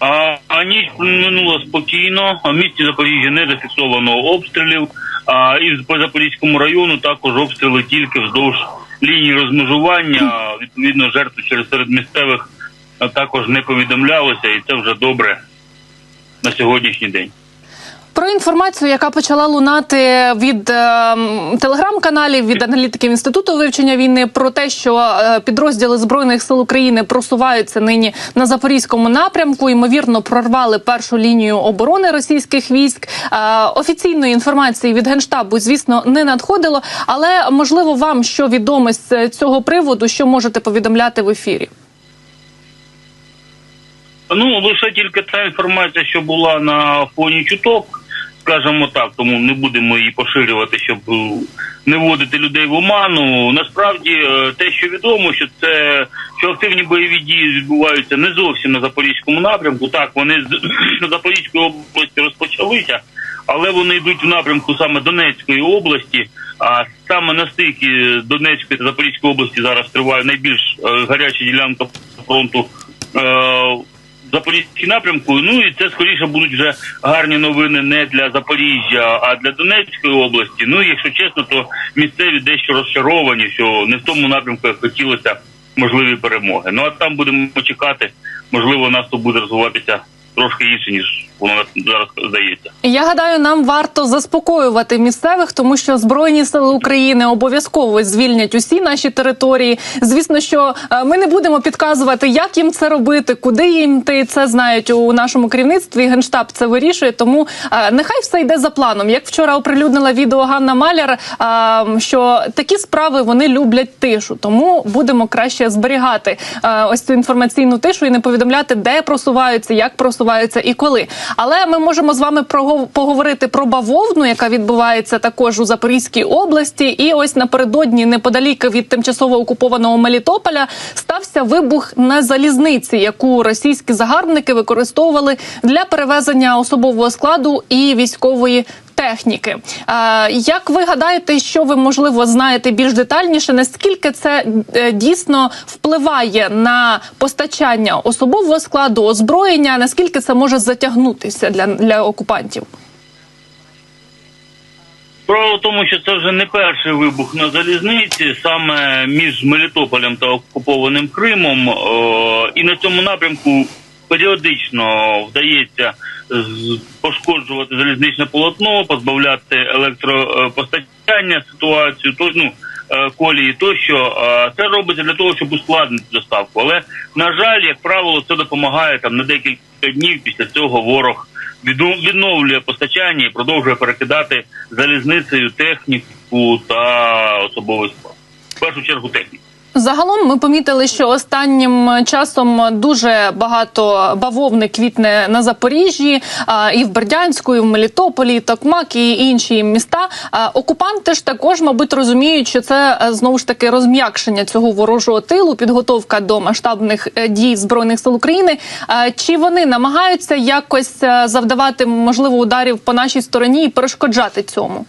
А, а ніч минула спокійно. В місті Запоріжжя не зафіксовано обстрілів. А і по Запорізькому району також обстріли тільки вздовж лінії розмежування. Відповідно, жертв через серед місцевих також не повідомлялося, і це вже добре на сьогоднішній день. Про інформацію, яка почала лунати від е, телеграм-каналів, від аналітиків інституту вивчення війни, про те, що е, підрозділи збройних сил України просуваються нині на запорізькому напрямку. Ймовірно, прорвали першу лінію оборони російських військ. Е, офіційної інформації від генштабу, звісно, не надходило. Але можливо, вам що відомо з цього приводу, що можете повідомляти в ефірі? Ну лише тільки та інформація, що була на фоні чуток, скажімо так, тому не будемо її поширювати, щоб е, не вводити людей в оману. Насправді, е, те, що відомо, що це що активні бойові дії відбуваються не зовсім на запорізькому напрямку. Так, вони на Запорізької області розпочалися, але вони йдуть в напрямку саме Донецької області. А саме на стикі Донецької та Запорізької області зараз триває найбільш е, гаряча ділянка фронту. Запорізький напрямку. Ну і це скоріше будуть вже гарні новини не для Запоріжжя, а для Донецької області. Ну і якщо чесно, то місцеві дещо розчаровані, що не в тому напрямку, як хотілося можливі перемоги. Ну а там будемо чекати. Можливо, наступ буде розвиватися трошки інше ніж воно зараз здається. Я гадаю, нам варто заспокоювати місцевих, тому що збройні сили України обов'язково звільнять усі наші території. Звісно, що е, ми не будемо підказувати, як їм це робити, куди їм йти. Це знають у нашому керівництві. Генштаб це вирішує. Тому е, нехай все йде за планом. Як вчора оприлюднила відео Ганна Маляр, е, що такі справи вони люблять тишу, тому будемо краще зберігати ось цю інформаційну тишу і не повідомляти, де просуваються, як просуваються і коли. Але ми можемо з вами поговорити про бавовну, яка відбувається також у Запорізькій області. І ось напередодні, неподалік від тимчасово окупованого Мелітополя, стався вибух на залізниці, яку російські загарбники використовували для перевезення особового складу і військової. Техніки, як ви гадаєте, що ви можливо знаєте більш детальніше? Наскільки це е, дійсно впливає на постачання особового складу, озброєння? Наскільки це може затягнутися для, для окупантів? Справа в тому, що це вже не перший вибух на залізниці, саме між Мелітополем та окупованим Кримом. О, і на цьому напрямку періодично вдається пошкоджувати залізничне полотно, позбавляти електропостачання ситуацію, то ну е, колії тощо. Е, Це робиться для того, щоб ускладнити доставку. Але на жаль, як правило, це допомагає там на декілька днів. Після цього ворог відно- відновлює постачання і продовжує перекидати залізницею техніку та особовий склад. В першу чергу техніку. Загалом ми помітили, що останнім часом дуже багато бавовни квітне на Запоріжжі, і в Бердянську, і в Мелітополі, і Токмак, і інші міста. Окупанти ж також, мабуть, розуміють, що це е, знову ж таки розм'якшення цього ворожого тилу, підготовка до масштабних е, дій збройних сил України. Чи вони намагаються якось е, завдавати можливо ударів по нашій стороні і перешкоджати цьому?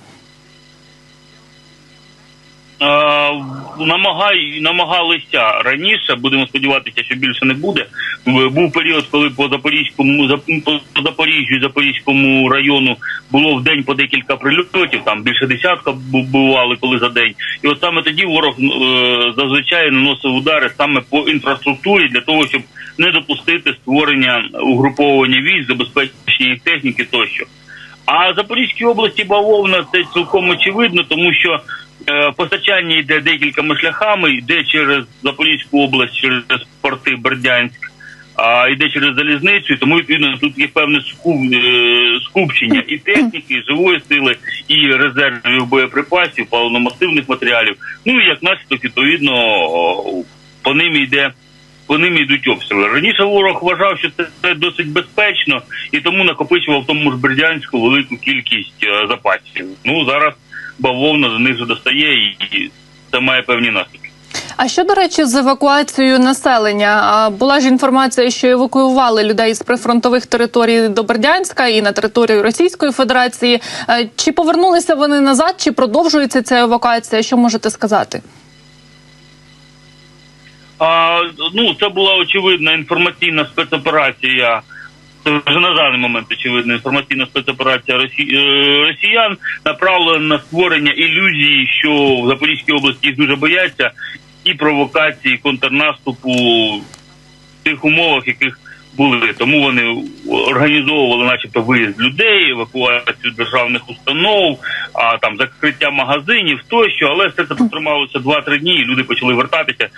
Е, намагай, намагалися раніше, будемо сподіватися, що більше не буде. Був період, коли по Запорізькому Зап- по Запоріжжю Запорізькому району було в день по декілька прильотів, там більше десятка бу- бували коли за день. І от саме тоді ворог е, зазвичай наносив удари саме по інфраструктурі для того, щоб не допустити створення угруповування військ, забезпечення техніки тощо. А Запорізькій області бавовна це цілком очевидно, тому що е, постачання йде декількома шляхами, йде через Запорізьку область, через порти Бердянськ, а йде через залізницю, тому відповідно тут є певне скуп, е, скупчення і техніки, і живої сили, і резервів боєприпасів, паливно-мастивних матеріалів. Ну і як наслідок, відповідно, по ним йде. По ним йдуть обстріли. Раніше ворог вважав, що це, досить безпечно, і тому накопичував в тому ж Бердянську велику кількість е, запасів. Ну зараз бавовна до них достає, і це має певні наслідки. А що до речі, з евакуацією населення була ж інформація, що евакуювали людей з прифронтових територій до Бердянська і на територію Російської Федерації. Е, Чи повернулися вони назад, чи продовжується ця евакуація? Що можете сказати? А, ну, це була очевидна інформаційна спецоперація. Це вже на даний момент очевидна інформаційна спецоперація Росі... е, росіян направлена на створення ілюзії, що в Запорізькій області дуже бояться, і провокації, контрнаступу в тих умовах, яких були. Тому вони організовували, начебто, виїзд людей, евакуацію державних установ, а там закриття магазинів тощо, але все це протрималося 2-3 дні, і люди почали вертатися.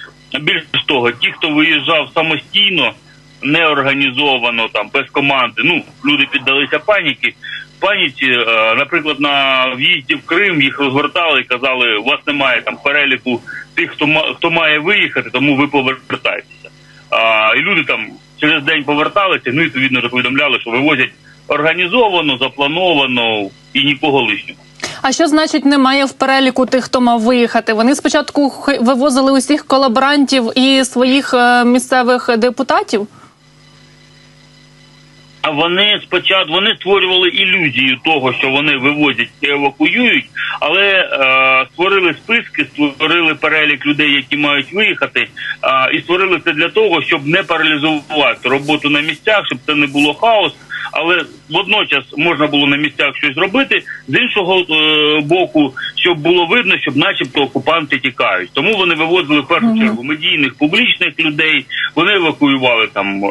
Більше того, ті, хто виїжджав самостійно, неорганізовано, там без команди, ну люди піддалися паніки. Паніці, е, наприклад, на в'їзді в Крим їх розвертали і казали, у вас немає там переліку тих, хто хто має виїхати, тому ви повертаєтеся. А, і люди там через день поверталися, ну і відповідно вже повідомляли, що вивозять організовано, заплановано і нікого лишнього. А що значить немає в переліку тих, хто мав виїхати? Вони спочатку вивозили усіх колаборантів і своїх е, місцевих депутатів. А вони спочатку вони створювали ілюзію того, що вони вивозять і евакуюють, але е, створили списки, створили перелік людей, які мають виїхати, е, і створили це для того, щоб не паралізувати роботу на місцях, щоб це не було хаос. Але водночас можна було на місцях щось робити з іншого е, боку, щоб було видно, щоб, начебто, окупанти тікають. Тому вони вивозили в першу чергу медійних публічних людей. Вони евакуювали там е,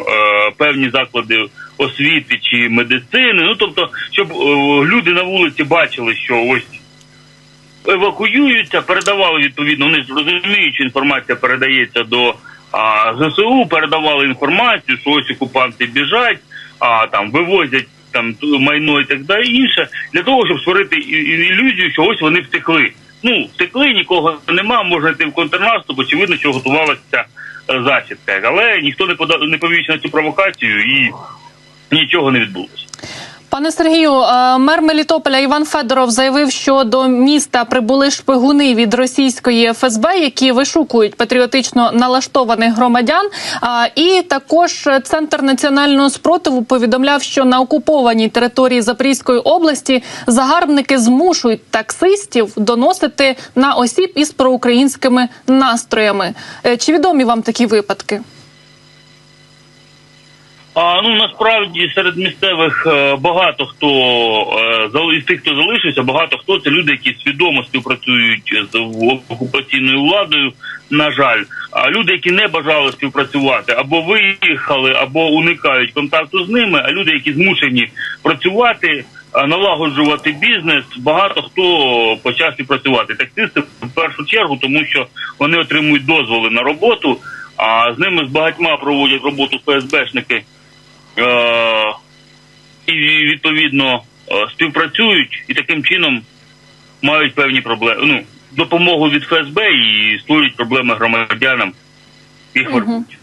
певні заклади освіти чи медицини. Ну тобто, щоб е, люди на вулиці бачили, що ось евакуюються, передавали відповідно. Вони розуміють, що інформація передається до а, ЗСУ, передавали інформацію, що ось окупанти біжать, а там вивозять там майно і так далі інше, для того, щоб створити ілюзію, що ось вони втекли. Ну, втекли, нікого нема, можна йти в контрнаступ, очевидно, що готувалася е, засідка. Але ніхто не подав не повівся на цю провокацію і нічого не відбулося. Пане Сергію, е, мер Мелітополя Іван Федоров заявив, що до міста прибули шпигуни від російської ФСБ, які вишукують патріотично налаштованих громадян. І також центр національного спротиву повідомляв, що на окупованій території Запорізької області загарбники змушують таксистів доносити на осіб із проукраїнськими настроями. Е, Чи відомі вам такі випадки? А ну насправді серед місцевих е, багато хто е, із тих, хто залишився, багато хто це люди, які свідомо співпрацюють з окупаційною владою. На жаль, а люди, які не бажали співпрацювати, або виїхали, або уникають контакту з ними. А люди, які змушені працювати, налагоджувати бізнес, багато хто почав співпрацювати. Таксисти в першу чергу, тому що вони отримують дозволи на роботу. А з ними з багатьма проводять роботу ФСБшники і відповідно е, співпрацюють і таким чином мають певні проблеми. Ну, допомогу від ФСБ і створюють проблеми громадянам. Їх вербують.